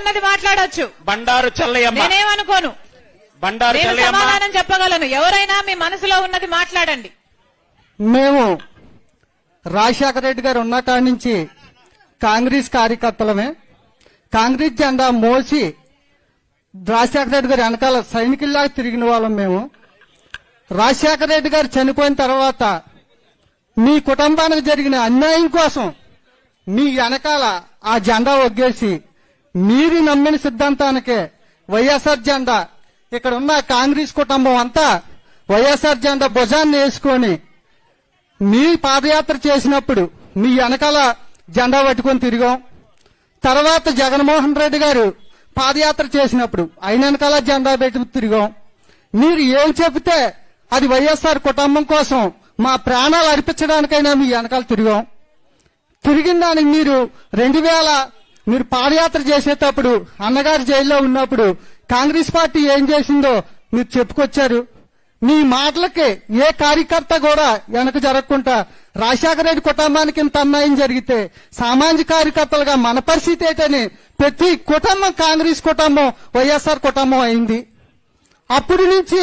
ఉన్నది మాట్లాడొచ్చు. బండారు చెల్లయ్యమ్మ నేనేమనుకోను? బండారు చెల్లయ్యమ్మ సమాధానం చెప్పగలను. ఎవరైనా మీ మనసులో ఉన్నది మాట్లాడండి. మేము రాజశేఖర రెడ్డి గారు ఉన్న కాడి నుంచి కాంగ్రెస్ కార్యకర్తలమే. కాంగ్రెస్ జెండా మోసి రాజశేఖర రెడ్డి గారు వెనకాల సైనికుల్లాగా తిరిగిన వాళ్ళం మేము. రాజశేఖర రెడ్డి గారు చనిపోయిన తర్వాత మీ కుటుంబానికి జరిగిన అన్యాయం కోసం మీ వెనకాల ఆ జెండా ఒగ్గేసి మీరు నమ్మిన సిద్ధాంతానికే వైఎస్ఆర్ జెండా ఇక్కడ ఉన్న కాంగ్రెస్ కుటుంబం అంతా వైఎస్ఆర్ జెండా భుజాన్ని వేసుకొని మీ పాదయాత్ర చేసినప్పుడు మీ వెనకాల జెండా పట్టుకొని తిరిగాం. తర్వాత జగన్మోహన్ రెడ్డి గారు పాదయాత్ర చేసినప్పుడు ఆయన వెనకాల జెండా పెట్టి తిరిగాం. మీరు ఏం చెబితే అది వైఎస్ఆర్ కుటుంబం కోసం మా ప్రాణాలు అర్పించడానికైనా మీ వెనకాల తిరిగాం. తిరిగిన దానికి మీరు రెండు వేల మీరు పాదయాత్ర చేసేటప్పుడు అన్నగారు జైల్లో ఉన్నప్పుడు కాంగ్రెస్ పార్టీ ఏం చేసిందో మీరు చెప్పుకొచ్చారు. మీ మాటలకి ఏ కార్యకర్త కూడా వెనక జరగకుండా రాజశేఖర రెడ్డి కుటుంబానికి ఇంత అన్యాయం జరిగితే సామాజిక కార్యకర్తలుగా మన పరిస్థితి ఏంటని ప్రతి కుటుంబం కాంగ్రెస్ కుటుంబం వైఎస్ఆర్ కుటుంబం అయింది. అప్పటి నుంచి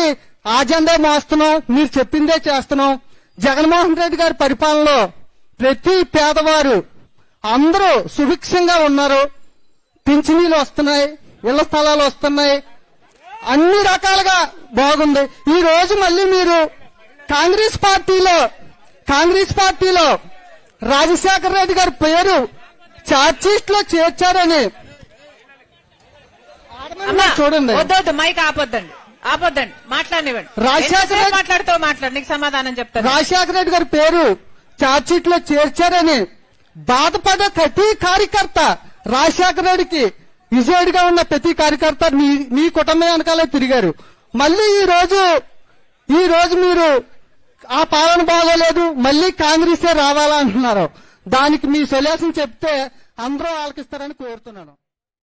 ఆ జెండా మోస్తున్నాం మీరు చెప్పిందే చేస్తున్నాం. జగన్మోహన్ రెడ్డి గారి పరిపాలనలో ప్రతి పేదవారు అందరూ సుభిక్షంగా ఉన్నారు. పింఛనీలు వస్తున్నాయి ఇళ్ళ స్థలాలు వస్తున్నాయి. అన్ని రకాలుగా బాగుంది. ఈ రోజు మళ్ళీ మీరు కాంగ్రెస్ పార్టీలో కాంగ్రెస్ పార్టీలో రాజశేఖర రెడ్డి గారి పేరు చార్జ్షీట్లో చేర్చారని చూడండి. మైక్ ఆపొద్దండి. ఆపొద్దండి. మాట్లాడినివ్వండి. రాజశేఖర రెడ్డి- మాట్లాడుతూ మాట్లాడు నీకు సమాధానం చెప్తాను. రాజశేఖర రెడ్డి గారి పేరు చార్జ్షీట్లో చేర్చారని బాధపడే ప్రతి కార్యకర్త రాజశేఖర రెడ్డికి విజయుడిగా ఉన్న ప్రతి కార్యకర్త మీ మీ కుటుంబం వెనకాలే తిరిగారు. మళ్ళీ ఈ రోజు ఈ రోజు మీరు ఆ పాలన బాగోలేదు మళ్ళీ కాంగ్రెసే రావాలా అంటున్నారు దానికి మీ సొల్యూషన్ చెప్తే అందరూ ఆలకిస్తారని కోరుతున్నాను.